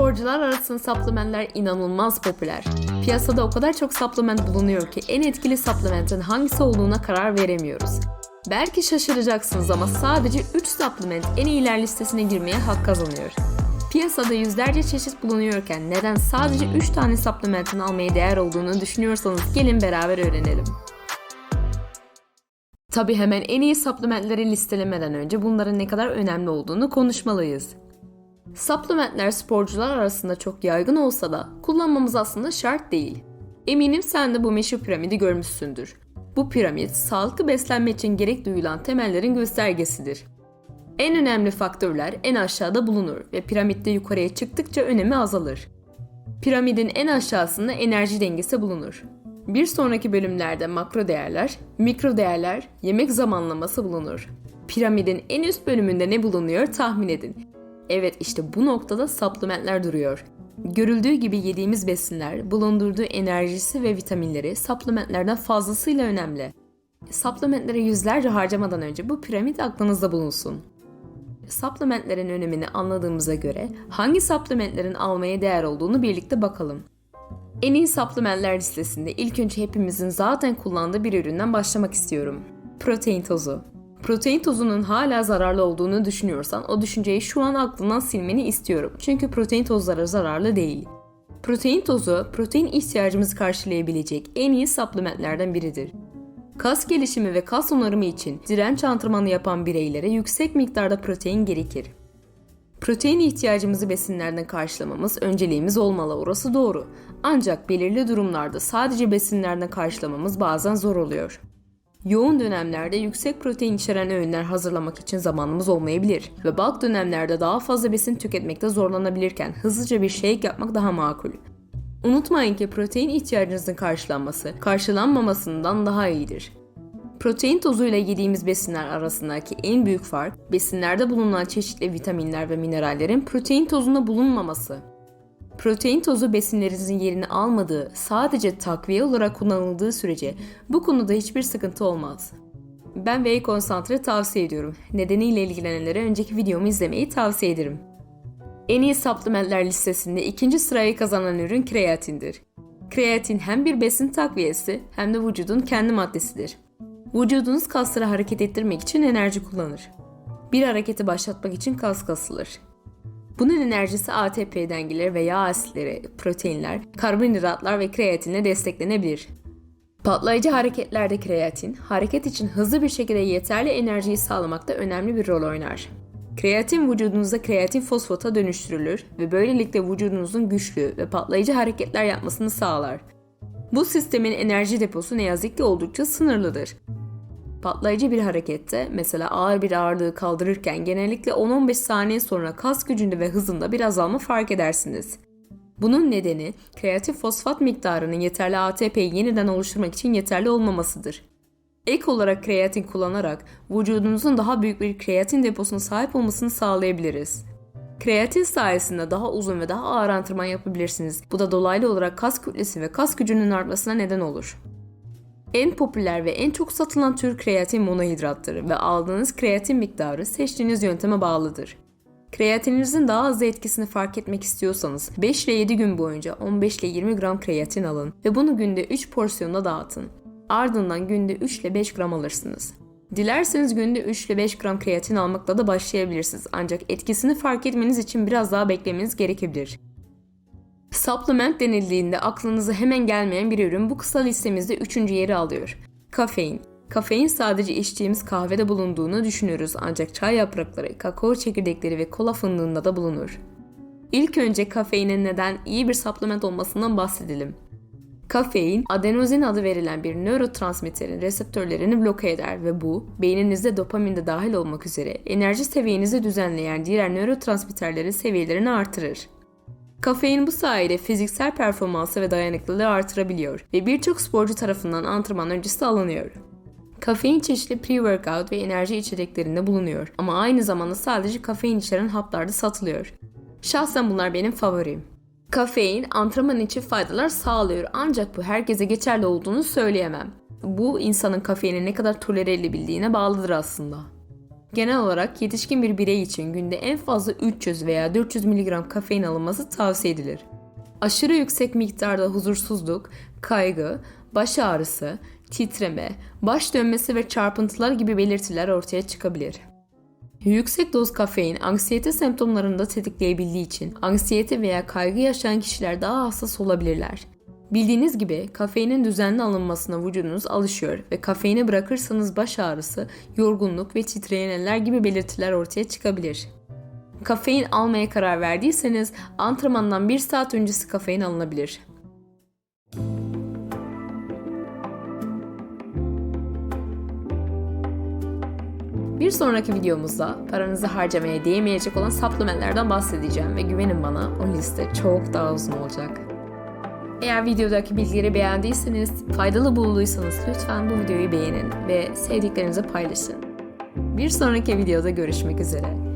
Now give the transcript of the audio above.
Sporcular arasında supplementler inanılmaz popüler. Piyasada o kadar çok supplement bulunuyor ki en etkili supplementin hangisi olduğuna karar veremiyoruz. Belki şaşıracaksınız ama sadece 3 supplement en iyiler listesine girmeye hak kazanıyor. Piyasada yüzlerce çeşit bulunuyorken neden sadece 3 tane supplementin almaya değer olduğunu düşünüyorsanız gelin beraber öğrenelim. Tabi hemen en iyi supplementleri listelemeden önce bunların ne kadar önemli olduğunu konuşmalıyız. Supplementler sporcular arasında çok yaygın olsa da kullanmamız aslında şart değil. Eminim sen de bu meşhur piramidi görmüşsündür. Bu piramit sağlıklı beslenme için gerek duyulan temellerin göstergesidir. En önemli faktörler en aşağıda bulunur ve piramitte yukarıya çıktıkça önemi azalır. Piramidin en aşağısında enerji dengesi bulunur. Bir sonraki bölümlerde makro değerler, mikro değerler, yemek zamanlaması bulunur. Piramidin en üst bölümünde ne bulunuyor tahmin edin. Evet işte bu noktada supplementler duruyor. Görüldüğü gibi yediğimiz besinler, bulundurduğu enerjisi ve vitaminleri supplementlerden fazlasıyla önemli. Supplementlere yüzlerce harcamadan önce bu piramit aklınızda bulunsun. Supplementlerin önemini anladığımıza göre hangi supplementlerin almaya değer olduğunu birlikte bakalım. En iyi supplementler listesinde ilk önce hepimizin zaten kullandığı bir üründen başlamak istiyorum. Protein tozu. Protein tozunun hala zararlı olduğunu düşünüyorsan o düşünceyi şu an aklından silmeni istiyorum. Çünkü protein tozları zararlı değil. Protein tozu, protein ihtiyacımızı karşılayabilecek en iyi supplementlerden biridir. Kas gelişimi ve kas onarımı için direnç antrenmanı yapan bireylere yüksek miktarda protein gerekir. Protein ihtiyacımızı besinlerden karşılamamız önceliğimiz olmalı orası doğru. Ancak belirli durumlarda sadece besinlerden karşılamamız bazen zor oluyor. Yoğun dönemlerde yüksek protein içeren öğünler hazırlamak için zamanımız olmayabilir ve bulk dönemlerde daha fazla besin tüketmekte zorlanabilirken hızlıca bir shake yapmak daha makul. Unutmayın ki protein ihtiyacınızın karşılanması karşılanmamasından daha iyidir. Protein tozuyla yediğimiz besinler arasındaki en büyük fark besinlerde bulunan çeşitli vitaminler ve minerallerin protein tozunda bulunmaması. Protein tozu besinlerinizin yerini almadığı, sadece takviye olarak kullanıldığı sürece bu konuda hiçbir sıkıntı olmaz. Ben whey konsantre tavsiye ediyorum. Nedeniyle ilgilenenlere önceki videomu izlemeyi tavsiye ederim. En iyi supplementler listesinde ikinci sırayı kazanan ürün kreatindir. Kreatin hem bir besin takviyesi hem de vücudun kendi maddesidir. Vücudunuz kasları hareket ettirmek için enerji kullanır. Bir hareketi başlatmak için kas kasılır. Bunun enerjisi ATP dengeleri ve yağ asitleri, proteinler, karbonhidratlar ve kreatinle desteklenebilir. Patlayıcı hareketlerde kreatin, hareket için hızlı bir şekilde yeterli enerjiyi sağlamakta önemli bir rol oynar. Kreatin vücudunuzda kreatin fosfata dönüştürülür ve böylelikle vücudunuzun güçlü ve patlayıcı hareketler yapmasını sağlar. Bu sistemin enerji deposu ne yazık ki oldukça sınırlıdır. Patlayıcı bir harekette mesela ağır bir ağırlığı kaldırırken genellikle 10-15 saniye sonra kas gücünde ve hızında bir azalma fark edersiniz. Bunun nedeni kreatin fosfat miktarının yeterli ATP'yi yeniden oluşturmak için yeterli olmamasıdır. Ek olarak kreatin kullanarak vücudunuzun daha büyük bir kreatin deposuna sahip olmasını sağlayabiliriz. Kreatin sayesinde daha uzun ve daha ağır antrenman yapabilirsiniz. Bu da dolaylı olarak kas kütlesi ve kas gücünün artmasına neden olur. En popüler ve en çok satılan tür kreatin monohidrattır ve aldığınız kreatin miktarı seçtiğiniz yönteme bağlıdır. Kreatininizin daha hızlı etkisini fark etmek istiyorsanız 5 ile 7 gün boyunca 15 ile 20 gram kreatin alın ve bunu günde 3 porsiyonda dağıtın. Ardından günde 3 ile 5 gram alırsınız. Dilerseniz günde 3 ile 5 gram kreatin almakla da başlayabilirsiniz ancak etkisini fark etmeniz için biraz daha beklemeniz gerekebilir. Supplement denildiğinde aklınıza hemen gelmeyen bir ürün bu kısa listemizde 3. yeri alıyor. Kafein. Kafein sadece içtiğimiz kahvede bulunduğunu düşünüyoruz ancak çay yaprakları, kakao çekirdekleri ve kola fındığında da bulunur. İlk önce kafeinin neden iyi bir supplement olmasından bahsedelim. Kafein, adenozin adı verilen bir nörotransmitterin reseptörlerini bloke eder ve bu, beyninizde dopamin de dahil olmak üzere enerji seviyenizi düzenleyen diğer nörotransmitterlerin seviyelerini artırır. Kafein bu sayede fiziksel performansı ve dayanıklılığı artırabiliyor ve birçok sporcu tarafından antrenman öncesi alınıyor. Kafein çeşitli pre-workout ve enerji içeceklerinde bulunuyor ama aynı zamanda sadece kafein içeren haplarda satılıyor. Şahsen bunlar benim favorim. Kafein antrenman için faydalar sağlıyor ancak bu herkese geçerli olduğunu söyleyemem. Bu insanın kafeini ne kadar tolere edebildiğine bağlıdır aslında. Genel olarak yetişkin bir birey için günde en fazla 300 veya 400 mg kafein alınması tavsiye edilir. Aşırı yüksek miktarda huzursuzluk, kaygı, baş ağrısı, titreme, baş dönmesi ve çarpıntılar gibi belirtiler ortaya çıkabilir. Yüksek doz kafein anksiyete semptomlarını da tetikleyebildiği için anksiyete veya kaygı yaşayan kişiler daha hassas olabilirler. Bildiğiniz gibi kafeinin düzenli alınmasına vücudunuz alışıyor ve kafeini bırakırsanız baş ağrısı, yorgunluk ve titreyen eller gibi belirtiler ortaya çıkabilir. Kafein almaya karar verdiyseniz antrenmandan 1 saat öncesi kafein alınabilir. Bir sonraki videomuzda paranızı harcamaya değmeyecek olan supplementlerden bahsedeceğim ve güvenin bana o liste çok daha uzun olacak. Eğer videodaki bilgileri beğendiyseniz, faydalı bulduysanız lütfen bu videoyu beğenin ve sevdiklerinize paylaşın. Bir sonraki videoda görüşmek üzere.